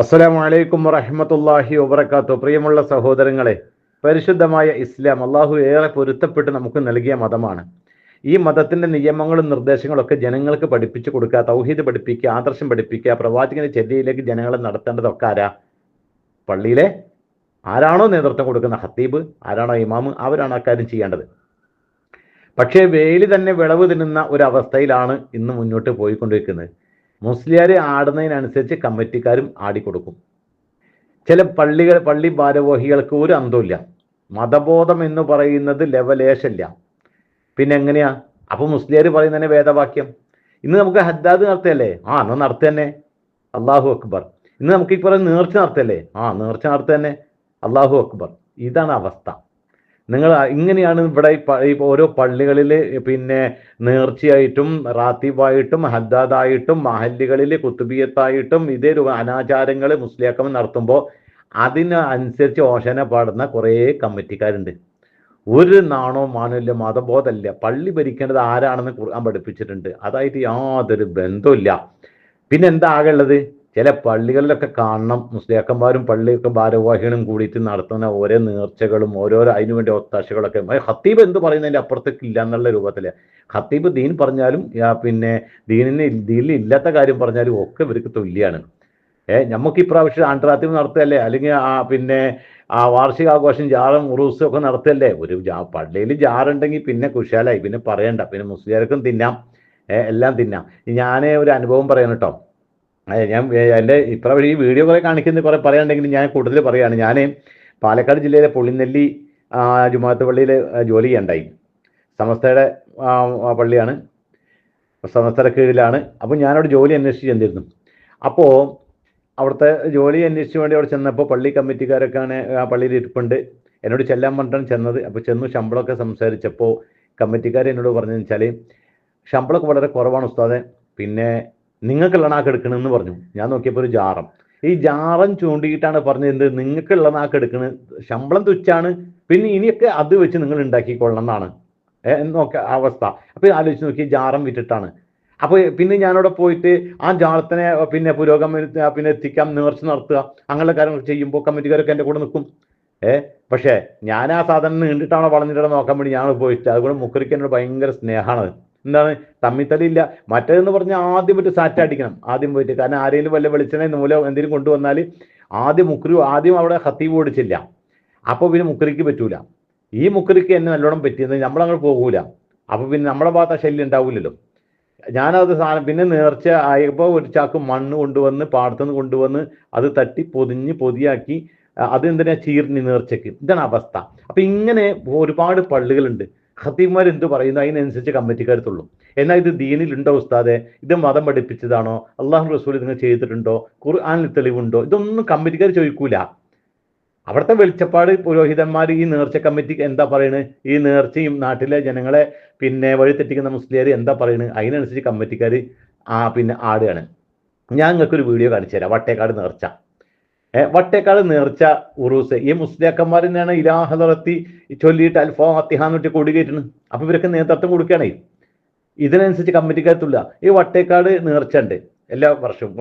അസ്സലാമു വലൈക്കും വറഹമത്തല്ലാഹി വബർക്കാത്തു പ്രിയമുള്ള സഹോദരങ്ങളെ പരിശുദ്ധമായ ഇസ്ലാം അള്ളാഹു ഏറെ പൊരുത്തപ്പെട്ട് നമുക്ക് നൽകിയ മതമാണ്. ഈ മതത്തിന്റെ നിയമങ്ങളും നിർദ്ദേശങ്ങളും ഒക്കെ ജനങ്ങൾക്ക് പഠിപ്പിച്ചു കൊടുക്കുക തൗഹീദ് പഠിപ്പിക്കുക ആദർശം പഠിപ്പിക്കുക പ്രവാചകന്റെ ചെല്ലിയിലേക്ക് ജനങ്ങളെ നടത്തേണ്ടതൊക്കെ ആരാ? പള്ളിയിലെ ആരാണോ നേതൃത്വം കൊടുക്കുന്ന ഹത്തീബ് ആരാണോ ഇമാമ് അവരാണ് അക്കാര്യം ചെയ്യേണ്ടത്. പക്ഷേ വേലി തന്നെ വിളവ് തിന്നുന്ന ഒരു അവസ്ഥയിലാണ് ഇന്ന് മുന്നോട്ട് പോയിക്കൊണ്ടിരിക്കുന്നത്. മുസ്ലിയാരെ ആടുന്നതിനനുസരിച്ച് കമ്മിറ്റിക്കാരും ആടിക്കൊടുക്കും. ചില പള്ളികൾ പള്ളി ഭാരവാഹികൾക്ക് ഒരു അന്തമില്ല മതബോധം എന്ന് പറയുന്നത് ലെവലേശല്ല പിന്നെ എങ്ങനെയാ? അപ്പൊ മുസ്ലിയാർ പറയുന്നതന്നെ വേദവാക്യം. ഇന്ന് നമുക്ക് ഹദ്ദാദ് നടത്തല്ലേ ആ എന്നാ നടത്ത തന്നെ അള്ളാഹു അക്ബർ. ഇന്ന് നമുക്ക് ഈ പറയുന്ന നേർച്ച നടത്തല്ലേ ആ നേർച്ച നടത്ത തന്നെ അള്ളാഹു അക്ബർ. ഇതാണ് അവസ്ഥ. നിങ്ങൾ ഇങ്ങനെയാണ് ഇവിടെ ഈ ഓരോ പള്ളികളിൽ പിന്നെ നേർച്ചയായിട്ടും റാത്തീബായിട്ടും ഹദ്ദാദായിട്ടും മഹല്ലുകളിൽ കുത്തുബിയത്തായിട്ടും ഇതേ അനാചാരങ്ങൾ മുസ്ലിയാക്കം നടത്തുമ്പോൾ അതിനനുസരിച്ച് ഓശന പാടുന്ന കുറേ കമ്മിറ്റിക്കാരുണ്ട്. ഒരു നാണോ മാനമില്ല മതബോധമല്ല പള്ളി ഭരിക്കേണ്ടത് ആരാണെന്ന് ഖുർആൻ പഠിപ്പിച്ചിട്ടുണ്ട്. അതായിട്ട് യാതൊരു ബന്ധമില്ല പിന്നെ എന്താ ചില പള്ളികളിലൊക്കെ കാണണം. മുസ്ലിയാക്കന്മാരും പള്ളിയൊക്കെ ഭാരവാഹികളും കൂടിയിട്ട് നടത്തുന്ന ഓരോ നേർച്ചകളും ഓരോരോ അതിനു വേണ്ടി ഒത്താശകളൊക്കെ. ഹത്തീബ് എന്ത് പറയുന്നതിന്റെ അപ്പുറത്തേക്ക് ഇല്ല എന്നുള്ള രൂപത്തിൽ ഹത്തീബ് ദീൻ പറഞ്ഞാലും പിന്നെ ദീനിന് ദീനിൽ ഇല്ലാത്ത കാര്യം പറഞ്ഞാലും ഒക്കെ ഇവർക്ക് തുല്യാണ്. ഏഹ് നമുക്ക് ഇപ്രാവശ്യം ആണ്ടറാത്തീവ് നടത്തല്ലേ അല്ലെങ്കിൽ ആ പിന്നെ ആ വാർഷികാഘോഷം ജാറും ഉറൂസും ഒക്കെ നടത്തല്ലേ ഒരു പള്ളിയിൽ ജാറുണ്ടെങ്കിൽ പിന്നെ കുശാലായി. പിന്നെ പറയണ്ട. പിന്നെ മുസ്ലിയാർക്കും തിന്നാം. എല്ലാം തിന്നാം. ഞാൻ ഒരു അനുഭവം പറയണം കേട്ടോ. ഞാൻ എന്റെ ഇപ്രാവശ്യം ഈ വീഡിയോ കുറെ കാണിക്കുന്ന കുറെ പറയാനുണ്ടെങ്കിൽ ഞാൻ കൂടുതൽ പറയുകയാണ്. ഞാൻ പാലക്കാട് ജില്ലയിലെ പൊളിനെല്ലി ജുമാത്ത് പള്ളിയിൽ ജോലി ചെയ്യണ്ടായി സമസ്തയുടെ പള്ളിയാണ്. സമസ്തയുടെ കീഴിലാണ്. അപ്പോൾ ഞാനവിടെ ജോലി അന്വേഷിച്ച് ചെന്നിരുന്നു. അപ്പോൾ അവിടുത്തെ ജോലി അന്വേഷിച്ച് വേണ്ടി അവിടെ ചെന്നപ്പോൾ പള്ളി കമ്മിറ്റിക്കാരൊക്കെയാണ് ആ പള്ളിയിൽ ഇരിപ്പുണ്ട്. എന്നോട് ചെല്ലാൻ പറഞ്ഞിട്ടാണ് ചെന്നത്. അപ്പോൾ ചെന്നു ശമ്പളമൊക്കെ സംസാരിച്ചപ്പോൾ കമ്മിറ്റിക്കാർ എന്നോട് പറഞ്ഞു വെച്ചാൽ ശമ്പളമൊക്കെ വളരെ കുറവാണ് ഉസ്താദെ. പിന്നെ നിങ്ങൾക്കുള്ള നാക്ക് എടുക്കണമെന്ന് പറഞ്ഞു. ഞാൻ നോക്കിയപ്പോൾ ഒരു ജാറം. ഈ ജാറം ചൂണ്ടിയിട്ടാണ് പറഞ്ഞത് എന്ത്? നിങ്ങൾക്കുള്ള നാക്ക് എടുക്കണ. ശമ്പളം തുച്ഛാണ്. പിന്നെ ഇനിയൊക്കെ അത് വെച്ച് നിങ്ങൾ ഉണ്ടാക്കിക്കൊള്ളണം എന്നാണ്. നോക്ക അവസ്ഥ. അപ്പൊ ആലോചിച്ച് നോക്കി ജാറം വിറ്റിട്ടാണ്. അപ്പൊ പിന്നെ ഞാനവിടെ പോയിട്ട് ആ ജാളത്തിനെ പിന്നെ പുരോഗമന പിന്നെ എത്തിക്കാം നേർച്ച നടത്തുക അങ്ങനെയുള്ള കാര്യങ്ങൾ ചെയ്യുമ്പോൾ കമ്മിറ്റിക്കാരൊക്കെ എന്റെ കൂടെ നിൽക്കും. ഏ പക്ഷേ ഞാൻ ആ സാധനം നീണ്ടിട്ടാണോ വളഞ്ഞിട്ടാണോ നോക്കാൻ വേണ്ടി ഞാൻ പോയിട്ട് അതുകൊണ്ട് മുക്കറിക്ക് എന്നോട് ഭയങ്കര സ്നേഹമാണ്. എന്താണ്? തമ്മിത്തലില്ല മറ്റേതെന്ന് പറഞ്ഞാൽ ആദ്യം പോയിട്ട് സാറ്റ് അടിക്കണം. ആദ്യം പോയിട്ട്. കാരണം ആരെങ്കിലും വല്ല വെളിച്ചെണ്ണ നൂലോ എന്തെങ്കിലും കൊണ്ടുവന്നാൽ ആദ്യം മുക്രി ആദ്യം അവിടെ ഹത്തീവ് ഓടിച്ചില്ല. അപ്പോൾ പിന്നെ മുക്രിക്ക് പറ്റൂല. ഈ മുക്രിക്ക് എന്നെ നല്ലോണം പറ്റിയത് നമ്മളങ്ങോട്ട് പോകൂല. അപ്പോൾ പിന്നെ നമ്മുടെ ഭാഗത്ത് ആ ശല്യം ഉണ്ടാവില്ലല്ലോ ഞാനത് സാധനം പിന്നെ നേർച്ച ആയപ്പോൾ ഒരു ചാക്ക് മണ്ണ് കൊണ്ടുവന്ന് പാടത്തുനിന്ന് കൊണ്ടുവന്ന് അത് തട്ടി പൊതിഞ്ഞ് പൊതിയാക്കി അത് എന്തിനാ ചീർണി നേർച്ചയ്ക്ക് ഇതാണ് അവസ്ഥ. അപ്പൊ ഇങ്ങനെ ഒരുപാട് പള്ളികളുണ്ട്. ഖത്തീബ്മാർ എന്ത് പറയുന്നു? അതിനനുസരിച്ച് കമ്മിറ്റിക്കാരത്തുള്ളൂ എന്നാൽ ഇത് ദീനിലുണ്ടോ ഉസ്താദെ? ഇത് മതം പഠിപ്പിച്ചതാണോ? അള്ളാഹു റസൂൽ നിങ്ങൾ ചെയ്തിട്ടുണ്ടോ? ഖുർആാനിൽ തെളിവുണ്ടോ? ഇതൊന്നും കമ്മിറ്റിക്കാർ ചോദിക്കൂല. അവിടുത്തെ വെളിച്ചപ്പാട് പുരോഹിതന്മാർ ഈ നേർച്ച കമ്മിറ്റി എന്താ പറയുന്നത് ഈ നേർച്ചയും നാട്ടിലെ ജനങ്ങളെ പിന്നെ വഴിതെറ്റിക്കുന്ന മുസ്ലിയർ എന്താ പറയുന്നത് അതിനനുസരിച്ച് കമ്മിറ്റിക്കാർ ആ പിന്നെ ആടുകയാണ്. ഞാൻ നിങ്ങൾക്കൊരു വീഡിയോ കാണിച്ചു തരാം. വട്ടേക്കാട് നേർച്ച. വട്ടേക്കാട് നേർച്ച ഉറൂസ്. ഈ മുസ്ലിയാക്കന്മാർ തന്നെയാണ് ഇലാഹലത്തി ചൊല്ലിയിട്ട് അൽഫാ അത്തിഹാന്നിട്ട് കൊടി കയറ്റുന്നത് അപ്പൊ ഇവരൊക്കെ നേതൃത്വം കൊടുക്കുകയാണേ. ഇതിനനുസരിച്ച് കമ്മിറ്റിക്കകത്തുള്ള ഈ വട്ടേക്കാട് നേർച്ച ഉണ്ട്. എല്ലാ വർഷവും.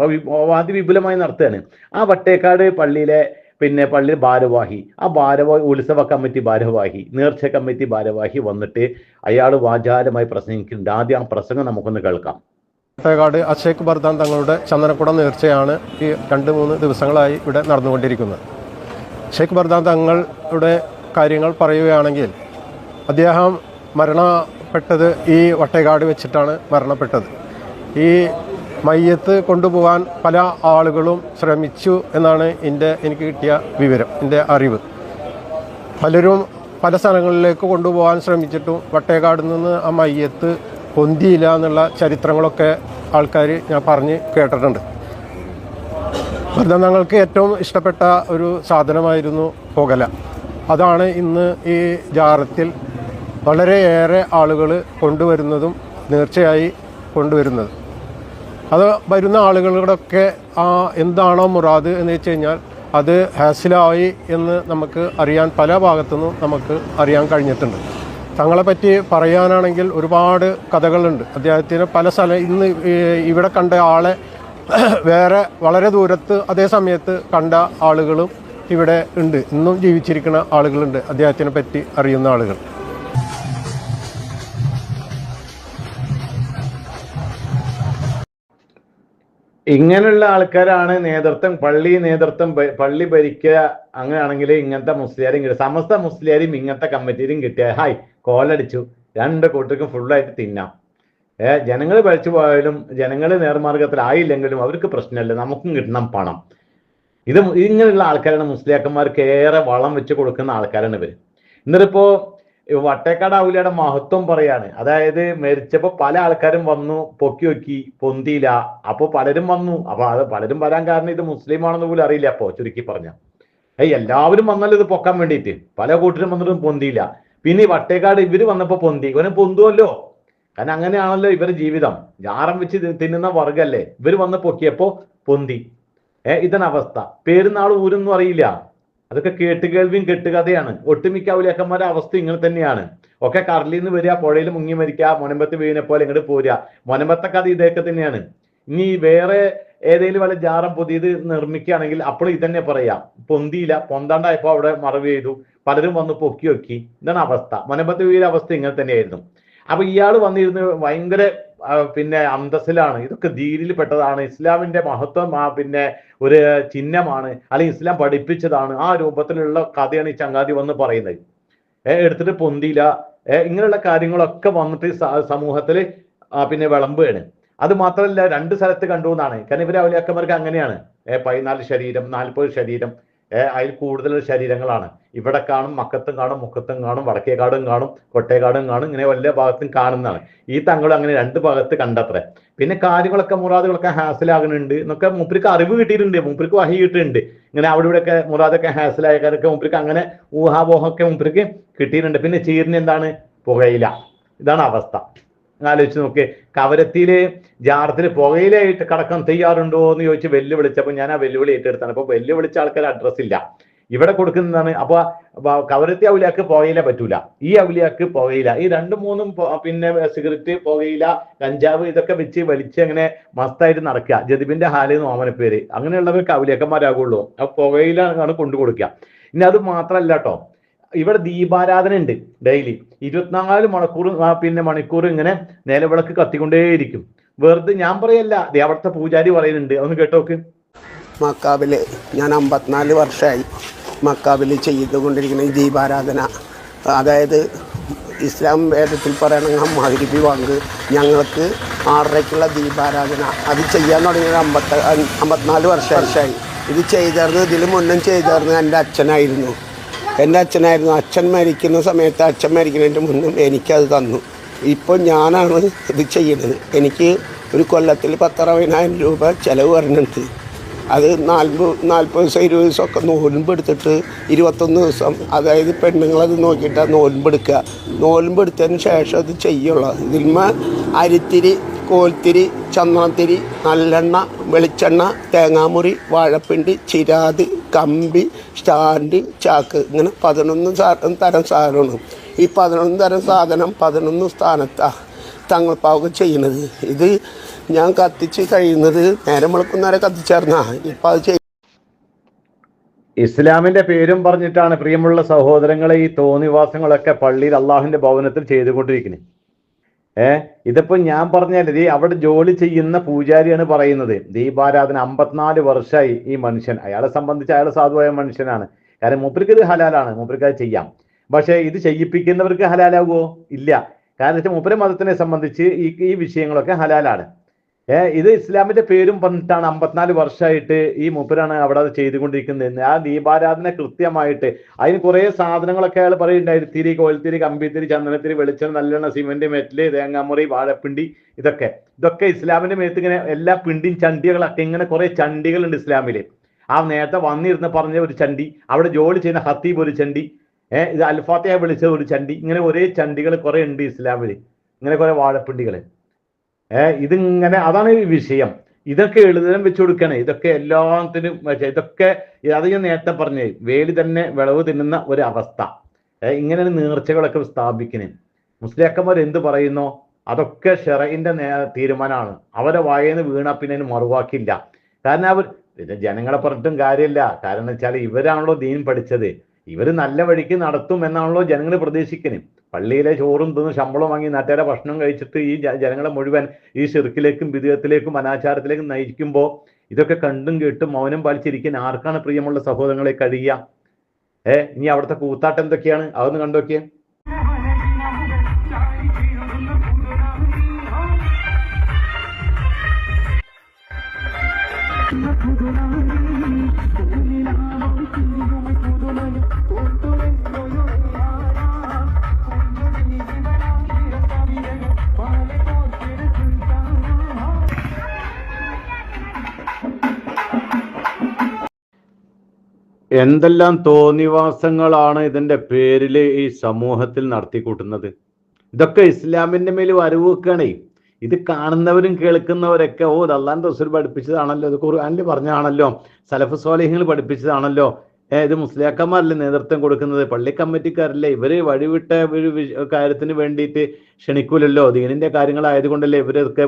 അതി വിപുലമായി നടത്തുകയാണ്. ആ വട്ടേക്കാട് പള്ളിയിലെ പിന്നെ പള്ളി ഭാരവാഹി. ആ ഭാരവാഹി ഉത്സവ കമ്മിറ്റി ഭാരവാഹി നേർച്ച കമ്മിറ്റി ഭാരവാഹി വന്നിട്ട് അയാൾ വാചാരമായി പ്രസംഗിക്കുന്നുണ്ട്. ആദ്യം ആ പ്രസംഗം നമുക്കൊന്ന് കേൾക്കാം. കോട്ടയക്കാട് അശേഖ് ബർദാൻ തങ്ങളുടെ ചന്ദനക്കുടം നേർച്ചയാണ് ഈ രണ്ട് മൂന്ന് ദിവസങ്ങളായി ഇവിടെ നടന്നുകൊണ്ടിരിക്കുന്നത്. ഷേഖ് ബർദാൻ തങ്ങളുടെ കാര്യങ്ങൾ പറയുകയാണെങ്കിൽ അദ്ദേഹം മരണപ്പെട്ടത് ഈ വട്ടേക്കാട് വെച്ചിട്ടാണ് മരണപ്പെട്ടത്. ഈ മയ്യത്ത് കൊണ്ടുപോകാൻ പല ആളുകളും ശ്രമിച്ചു എന്നാണ് എന്റെ എനിക്ക് കിട്ടിയ വിവരം എന്റെ അറിവ്. പലരും പല സ്ഥലങ്ങളിലേക്ക് കൊണ്ടുപോകാൻ ശ്രമിച്ചിട്ടും വട്ടേക്കാട് നിന്ന് ആ മയ്യത്ത് പൊന്തിയില്ല എന്നുള്ള ചരിത്രങ്ങളൊക്കെ ആൾക്കാർ ഞാൻ പറഞ്ഞ് കേട്ടിട്ടുണ്ട്. ഞങ്ങൾക്ക് ഏറ്റവും ഇഷ്ടപ്പെട്ട ഒരു സാധനമായിരുന്നു പുകല. അതാണ് ഇന്ന് ഈ ജാറത്തിൽ വളരെയേറെ ആളുകൾ കൊണ്ടുവരുന്നതും നേർച്ചയായി കൊണ്ടുവരുന്നത്. അത് വരുന്ന ആളുകളുടെയൊക്കെ ആ എന്താണോ മുറാദ് എന്ന് വെച്ച് കഴിഞ്ഞാൽ അത് ഹാസിലായി എന്ന് നമുക്ക് അറിയാൻ പല ഭാഗത്തുനിന്നും നമുക്ക് അറിയാൻ കഴിഞ്ഞിട്ടുണ്ട്. തങ്ങളെ പറ്റി പറയാനാണെങ്കിൽ ഒരുപാട് കഥകളുണ്ട്. അദ്ദേഹത്തിന് പല സ്ഥലം ഇന്ന് ഇവിടെ കണ്ട ആളെ വേറെ വളരെ ദൂരത്ത് അതേ സമയത്ത് കണ്ട ആളുകളും ഇവിടെ ഉണ്ട്. ഇന്നും ജീവിച്ചിരിക്കുന്ന ആളുകളുണ്ട്. അദ്ദേഹത്തിനെ പറ്റി അറിയുന്ന ആളുകൾ. ഇങ്ങനെയുള്ള ആൾക്കാരാണ് നേതൃത്വം പള്ളി നേതൃത്വം പള്ളി ഭരിക്കുക അങ്ങനെയാണെങ്കിൽ ഇങ്ങനത്തെ മുസ്ലിയാരും കിട്ടും സമസ്ത മുസ്ലിയാരും ഇങ്ങനത്തെ കമ്മിറ്റിയിലും കിട്ടിയ. ഹായ്. കോലടിച്ചു. രണ്ട് കൂട്ടർക്കും ഫുള്ളായിട്ട് തിന്നാം. ഏർ ജനങ്ങൾ പഴിച്ചു പോയാലും ജനങ്ങൾ നേർമാർഗത്തിലായില്ലെങ്കിലും അവർക്ക് പ്രശ്നമില്ല. നമുക്കും കിട്ടണം പണം. ഇത് ഇങ്ങനെയുള്ള ആൾക്കാരാണ് മുസ്ലിയാക്കന്മാർക്ക് ഏറെ വളം വെച്ച് കൊടുക്കുന്ന ആൾക്കാരാണ് ഇവർ എന്നിട്ടിപ്പോ വട്ടേക്കാട് ഔലിയുടെ മഹത്വം പറയാണ്. അതായത് മരിച്ചപ്പോ പല ആൾക്കാരും വന്നു പൊക്കി വെക്കി പൊന്തിയില്ല. അപ്പൊ പലരും വന്നു. അപ്പൊ അത് പലരും വരാൻ കാരണം ഇത് മുസ്ലിം ആണെന്ന് പോലും അറിയില്ല. അപ്പോ ചുരുക്കി പറഞ്ഞ. ഏയ് എല്ലാവരും വന്നല്ലോ ഇത് പൊക്കാൻ വേണ്ടിയിട്ട്. പല കൂട്ടരും വന്നിട്ടും പൊന്തിയില്ല. പിന്നെ ഈ വട്ടേക്കാട് ഇവർ വന്നപ്പോ പൊന്തി. ഇവന് പൊന്തുവല്ലോ. കാരണം അങ്ങനെയാണല്ലോ ഇവരുടെ ജീവിതം. ജാറം വെച്ച് തിന്നുന്ന വർഗല്ലേ. ഇവർ വന്ന് പൊക്കിയപ്പോ പൊന്തി. ഏ ഇതാണ് അവസ്ഥ. പേരുന്നാൾ ഊരൊന്നും അറിയില്ല. അതൊക്കെ കേട്ടുകേൾവിയും കെട്ടുകഥയാണ്. ഒട്ടുമിക്ക ഔലിയാക്കന്മാരുടെ അവസ്ഥ ഇങ്ങനെ തന്നെയാണ്. ഒക്കെ കടലിൽ നിന്ന് വരിക പുഴയിൽ മുങ്ങി മരിക്കുക മൊനമ്പത്ത് വീണെ പോലെ ഇങ്ങോട്ട് പോരുക. മൊനമ്പത്തെ കഥ ഇതൊക്കെ തന്നെയാണ്. ഇനി വേറെ ഏതെങ്കിലും വല്ല ജാറം പുതിയത് നിർമ്മിക്കുകയാണെങ്കിൽ അപ്പോൾ ഇതന്നെ പറയാം. പൊന്തിയില്ല. പൊന്താണ്ടായപ്പോ അവിടെ മറവ് ചെയ്തു. പലരും വന്ന് പൊക്കി വെക്കി ഇതാണ് അവസ്ഥ. മൊനമ്പത്ത് വീര അവസ്ഥ ഇങ്ങനെ തന്നെയായിരുന്നു. അപ്പൊ ഇയാൾ വന്നിരുന്ന് ഭയങ്കര പിന്നെ അന്തസ്സിലാണ്. ഇതൊക്കെ ദീനിൽ പെട്ടതാണ്. ഇസ്ലാമിന്റെ മഹത്വം പിന്നെ ഒരു ചിഹ്നമാണ്. അല്ലെങ്കിൽ ഇസ്ലാം പഠിപ്പിച്ചതാണ്. ആ രൂപത്തിലുള്ള കഥയാണ് ഈ ചങ്ങാതി വന്ന് പറയുന്നത്. എടുത്തിട്ട് പൊന്തിയില്ല. ഇങ്ങനെയുള്ള കാര്യങ്ങളൊക്കെ വന്നിട്ട് സമൂഹത്തിൽ പിന്നെ വിളമ്പുകയാണ് അത് മാത്രമല്ല രണ്ട് സ്ഥലത്ത് കണ്ടു എന്നാണ്. കാരണം ഇവരെ അവലിയാക്കന്മാർക്ക് അങ്ങനെയാണ്. പതിനാല് ശരീരം നാൽപ്പത് ശരീരം. അതിൽ കൂടുതൽ ശരീരങ്ങളാണ്. ഇവിടെ കാണും മക്കത്തും കാണും മുക്കത്തും കാണും വടക്കേക്കാടും കാണും കൊട്ടേക്കാടും കാണും ഇങ്ങനെ എല്ലാ ഭാഗത്തും കാണുന്നതാണ്. ഈ തങ്ങൾ അങ്ങനെ രണ്ട് ഭാഗത്ത് കണ്ടത്രേ. പിന്നെ കാര്യങ്ങളൊക്കെ മുറാദുകളൊക്കെ ഹാസിലാകുന്നുണ്ട് എന്നൊക്കെ മൂപ്പർക്ക് അറിവ് കിട്ടിയിട്ടുണ്ട് മൂപ്പർക്ക് വഹി കിട്ടിയിട്ടുണ്ട്. ഇങ്ങനെ അവിടെ ഇവിടെയൊക്കെ മുറാദൊക്കെ ഹാസിലായക്കാരൊക്കെ മൂപ്പർക്ക് അങ്ങനെ ഊഹാപോഹമൊക്കെ മൂപ്പർക്ക് കിട്ടിയിട്ടുണ്ട്. പിന്നെ ചീരിന് എന്താണ്? പുകയില. ഇതാണ് അവസ്ഥ. ആലോചിച്ച് നോക്കി. കവരത്തിയിലെ ജാറത്തിൽ പുകയിലായിട്ട് കടക്കാൻ തയ്യാറുണ്ടോ എന്ന് ചോദിച്ച് വെല്ലുവിളിച്ചപ്പോൾ ഞാൻ ആ വെല്ലുവിളി ഏറ്റെടുത്താണ്. അപ്പൊ വെല്ലുവിളിച്ച ആൾക്കാർ അഡ്രസ് ഇല്ല. ഇവിടെ കൊടുക്കുന്നതാണ്. അപ്പൊ കവരത്തി ഔലിയാക്ക് പുകയില പറ്റൂല. ഈ അവലിയാക്ക് പുകയില ഈ രണ്ടും മൂന്നും പിന്നെ സിഗരറ്റ് പുകയില കഞ്ചാവ് ഇതൊക്കെ വെച്ച് വലിച്ച് അങ്ങനെ മസ്തായിട്ട് നടക്കുക. ജതിബിന്റെ ഹാൽ നോമന പേര്. അങ്ങനെയുള്ളവർക്ക് ഔലിയാക്കന്മാരാകുള്ളൂ. ആ പുകയില ആണ് കൊണ്ടു കൊടുക്കുക ഇനി അത് മാത്രമല്ല കേട്ടോ ഇവിടെ ദീപാരാധന ഉണ്ട് ഡെയിലി ഇരുപത്തിനാല് മണിക്കൂർ പിന്നെ മണിക്കൂർ ഇങ്ങനെ നിലവിളക്ക് കത്തിക്കൊണ്ടേയിരിക്കും. വെറുതെ ഞാൻ പറയല്ല അവിടുത്തെ പൂജാരി പറയുന്നുണ്ട്. ഒന്ന് കേട്ടോക്ക്. മക്കാബിൽ ഞാൻ അമ്പത്തിനാല് വർഷമായി മക്കാബിൽ ചെയ്തുകൊണ്ടിരിക്കുന്ന ഈ ദീപാരാധന. അതായത് ഇസ്ലാം വേദത്തിൽ പറയണമെങ്കിൽ മഹരിബി വാങ്ക് ഞങ്ങൾക്ക് ആറരയ്ക്കുള്ള ദീപാരാധന. അത് ചെയ്യാൻ തുടങ്ങിയത് അമ്പത്ത അമ്പത്തിനാല് വർഷം വർഷമായി ഇത് ചെയ്തിരുന്നത് ഇതിൽ മുന്നും ചെയ്തിരുന്നത് എന്റെ അച്ഛനായിരുന്നു. എന്റെ അച്ഛനായിരുന്നു. അച്ഛൻ മരിക്കുന്ന സമയത്ത് അച്ഛൻ മരിക്കുന്നതിന്റെ മുന്നും എനിക്കത് തന്നു. ഇപ്പോൾ ഞാനാണ് ഇത് ചെയ്യുന്നത് എനിക്ക് ഒരു കൊല്ലത്തിൽ പത്തറുപതിനായിരം രൂപ ചിലവ് വരുന്നുണ്ട് അത് നാൽപ്പത് നാൽപ്പത് ദിവസം ഇരുപത് ദിവസമൊക്കെ നോൽമ്പെടുത്തിട്ട് ഇരുപത്തൊന്ന് ദിവസം അതായത് പെണ്ണുങ്ങളത് നോക്കിയിട്ട് നോൽമ്പെടുക്കുക നോൽമ്പെടുത്തതിന് ശേഷം അത് ചെയ്യുള്ളൂ. ഇതിന്മ അരിത്തിരി കോൽത്തിരി ചന്ദനത്തിരി നല്ലെണ്ണ വെളിച്ചെണ്ണ തേങ്ങാമുറി വാഴപ്പിണ്ടി ചിരാത് കമ്പി സ്റ്റാൻഡ് ചാക്ക് ഇങ്ങനെ പതിനൊന്ന് തരം സാധനമാണ്. ഈ പതിനൊന്ന് തരം സാധനം പതിനൊന്ന് സ്ഥാനത്താണ് പാവുക ചെയ്യുന്നത്. ഇത് ഞാൻ കത്തിച്ച് കഴിയുന്നത് നേരം വെളുക്കുന്നവരെ കത്തിച്ചേർന്നാ. ഇപ്പം അത് ചെയ്യും ഇസ്ലാമിന്റെ പേരും പറഞ്ഞിട്ടാണ് പ്രിയമുള്ള സഹോദരങ്ങളെ ഈ തോന്നിവാസങ്ങളൊക്കെ പള്ളിയിൽ അള്ളാഹുവിന്റെ ഭവനത്തിൽ ചെയ്തുകൊണ്ടിരിക്കുന്നത്. ഏ? ഇതിപ്പോ ഞാൻ പറഞ്ഞാൽ ഈ അവിടെ ജോലി ചെയ്യുന്ന പൂജാരിയാണ് പറയുന്നത്. ദീപാരാധന അമ്പത്തിനാല് വർഷമായി ഈ മനുഷ്യൻ. അയാളെ സംബന്ധിച്ച് അയാൾ സാധുവായ മനുഷ്യനാണ്. കാരണം മൂപ്പർക്ക് ഇത് ഹലാലാണ്. മൂപ്പർക്ക് അത് ചെയ്യാം. പക്ഷേ ഇത് ചെയ്യിപ്പിക്കുന്നവർക്ക് ഹലാലാകുമോ ഇല്ല. കാരണം വെച്ചാൽ മൂപ്പര മതത്തിനെ സംബന്ധിച്ച് ഈ ഈ വിഷയങ്ങളൊക്കെ ഹലാലാണ്. ഏ ഇത് ഇസ്ലാമിന്റെ പേരും പറഞ്ഞിട്ടാണ് അമ്പത്തിനാല് വർഷമായിട്ട് ഈ മൂപ്പരാണ് അവിടെ അത് ചെയ്തുകൊണ്ടിരിക്കുന്നത് ആ ദീപാരാധന കൃത്യമായിട്ട് അതിന് കുറെ സാധനങ്ങളൊക്കെ അയാൾ പറയുന്നുണ്ടായിരുന്നു. തിരി കോൽത്തിരി കമ്പിത്തിരി ചന്ദനത്തിരി വെളിച്ചെണ്ണ നല്ലെണ്ണ സിമെന്റ് മെറ്റൽ തേങ്ങാമുറി വാഴപ്പിണ്ടി ഇതൊക്കെ. ഇതൊക്കെ ഇസ്ലാമിന്റെ മേത്ത് ഇങ്ങനെ എല്ലാ പിണ്ടിയും ചണ്ടികളൊക്കെ ഇങ്ങനെ കുറെ ചണ്ടികളുണ്ട് ഇസ്ലാമിൽ. ആ നേരത്തെ വന്നിരുന്ന് പറഞ്ഞ ഒരു ചണ്ടി അവിടെ ജോലി ചെയ്യുന്ന ഹത്തീബ് ഒരു ചണ്ടി ഏഹ് ഇത് അൽഫാത്തയെ വിളിച്ച ഒരു ചണ്ടി ഇങ്ങനെ ഒരേ ചണ്ടികൾ കുറെ ഉണ്ട് ഇസ്ലാമിൽ. ഇങ്ങനെ കുറെ വാഴപ്പിണ്ടികൾ. ഏഹ് ഇതിങ്ങനെ അതാണ് ഈ വിഷയം. ഇതൊക്കെ എഴുതാൻ വെച്ചു കൊടുക്കണേ. ഇതൊക്കെ എല്ലാത്തിനും ഇതൊക്കെ അത് ഞാൻ നേരത്തെ പറഞ്ഞേ വേലി തന്നെ വിളവ് തിന്നുന്ന ഒരു അവസ്ഥ ഇങ്ങനെ നേർച്ചകളൊക്കെ സ്ഥാപിക്കണേ. മുസ്ലിയാക്കന്മാർ എന്ത് പറയുന്നു? അതൊക്കെ ഷെറയിന്റെ തീരുമാനമാണ്. അവരെ വായന്ന് വീണാ പിന്നെ അതിന് മറുവാക്കില്ല. കാരണം അവർ ജനങ്ങളെ പറഞ്ഞിട്ടും കാര്യമില്ല. കാരണം വെച്ചാൽ ഇവരാണല്ലോ ദീൻ പഠിച്ചത്. ഇവർ നല്ല വഴിക്ക് നടത്തും എന്നാണല്ലോ ജനങ്ങൾ പ്രതീക്ഷിക്കുന്നത് പള്ളിയിലെ ചോറും തിന്ന് ശമ്പളം വാങ്ങി നാട്ടുകാരെ ഭക്ഷണം കഴിച്ചിട്ട് ഈ ജനങ്ങളെ മുഴുവൻ ഈ ചെറുക്കിലേക്കും വിദേഹത്തിലേക്കും അനാചാരത്തിലേക്കും നയിക്കുമ്പോൾ ഇതൊക്കെ കണ്ടും കേട്ടും മൗനം പാലിച്ചിരിക്കാൻ ആർക്കാണ് പ്രിയമുള്ള സഹോദരങ്ങളെ കഴിയുക? ഏ ഇനി അവിടുത്തെ കൂത്താട്ടം എന്തൊക്കെയാണ്? അതൊന്ന് കണ്ടോക്കിയേ എന്തെല്ലാം തോന്നിവാസങ്ങളാണ് ഇതിന്റെ പേരിൽ ഈ സമൂഹത്തിൽ നടത്തിക്കൂട്ടുന്നത്? ഇതൊക്കെ ഇസ്ലാമിന്റെ മേൽ വരവ് വെക്കുകയാണേ. ഇത് കാണുന്നവരും കേൾക്കുന്നവരൊക്കെ ഓ അള്ളാൻ റസൂൽ പഠിപ്പിച്ചതാണല്ലോ ഇത് ഖുർആനിൽ പറഞ്ഞതാണല്ലോ സലഫ് സ്വാലിഹ്യങ്ങൾ പഠിപ്പിച്ചതാണല്ലോ. ഏഹ് ഇത് മുസ്ലിയാക്കന്മാരല്ലേ നേതൃത്വം കൊടുക്കുന്നത്? പള്ളി കമ്മിറ്റിക്കാരല്ലേ? ഇവർ വഴിവിട്ട ഒരു കാര്യത്തിന് വേണ്ടിയിട്ട് ക്ഷണിക്കൂലല്ലോ? ദീനിന്റെ കാര്യങ്ങളായതുകൊണ്ടല്ലേ ഇവരൊക്കെ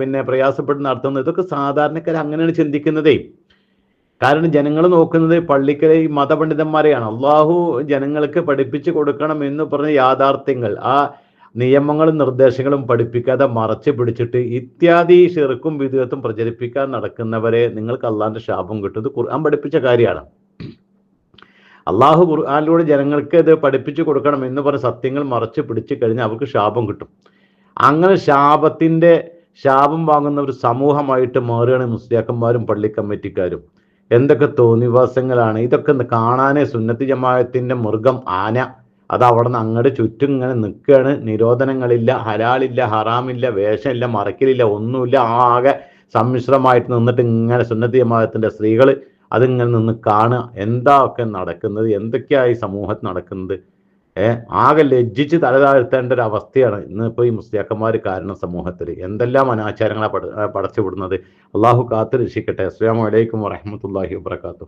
പിന്നെ പ്രയാസപ്പെട്ട് നടത്തുന്നത്? ഇതൊക്കെ സാധാരണക്കാർ അങ്ങനെയാണ് ചിന്തിക്കുന്നതേ. കാരണം ജനങ്ങൾ നോക്കുന്നത് പള്ളിക്കലെ ഈ മതപണ്ഡിതന്മാരെയാണ്. അള്ളാഹു ജനങ്ങൾക്ക് പഠിപ്പിച്ചു കൊടുക്കണം എന്ന് പറഞ്ഞ യാഥാർത്ഥ്യങ്ങൾ ആ നിയമങ്ങളും നിർദ്ദേശങ്ങളും പഠിപ്പിക്കാതെ മറച്ചു പിടിച്ചിട്ട് ഇത്യാദി ഷിർക്കും വിധേയത്വം പ്രചരിപ്പിക്കാൻ നടക്കുന്നവരെ നിങ്ങൾക്ക് അള്ളാഹിന്റെ ശാപം കിട്ടും. ഇത് ഖുർആൻ പഠിപ്പിച്ച കാര്യമാണ്. അള്ളാഹു ഖുർആാനിലൂടെ ജനങ്ങൾക്ക് ഇത് പഠിപ്പിച്ചു കൊടുക്കണം എന്ന് പറഞ്ഞ സത്യങ്ങൾ മറച്ചു പിടിച്ചു കഴിഞ്ഞാൽ അവർക്ക് ശാപം കിട്ടും. അങ്ങനെ ശാപത്തിന്റെ ശാപം വാങ്ങുന്ന ഒരു സമൂഹമായിട്ട് മാറുകയാണ് മുസ്ലിയാക്കന്മാരും പള്ളി കമ്മിറ്റിക്കാരും എന്തൊക്കെ തോന്നിവാസങ്ങളാണ്? ഇതൊക്കെ കാണാനേ സുന്നത്തി ജമാഅത്തിന്റെ മൃഗം ആന. അത് അവിടെ നിന്ന് അങ്ങോട്ട് ചുറ്റും ഇങ്ങനെ നിൽക്കുകയാണ് നിരോധനങ്ങളില്ല ഹലാലില്ല ഹറാമില്ല വേഷമില്ല മറക്കലില്ല ഒന്നുമില്ല. ആകെ സമ്മിശ്രമായിട്ട് നിന്നിട്ട് ഇങ്ങനെ സുന്നത്തി ജമാഅത്തിന്റെ സ്ത്രീകൾ അതിങ്ങനെ നിന്ന് കാണുക. എന്താ ഒക്കെ നടക്കുന്നത്? എന്തൊക്കെയായി സമൂഹത്തിൽ നടക്കുന്നത്? ആകെ ലജ്ജിച്ച് തലതാഴ്ത്തേണ്ട ഒരു അവസ്ഥയാണ് ഇന്ന് ഇപ്പോൾ ഈ മുസ്ലിയാക്കന്മാർ കാരണം സമൂഹത്തിൽ എന്തെല്ലാം അനാചാരങ്ങളാണ് പട പടച്ചുവിടുന്നത്? അള്ളാഹു കാത്തു രക്ഷിക്കട്ടെ അസ്സാം വലൈക്കും വറഹമത്തല്ലാഹി വാത്തു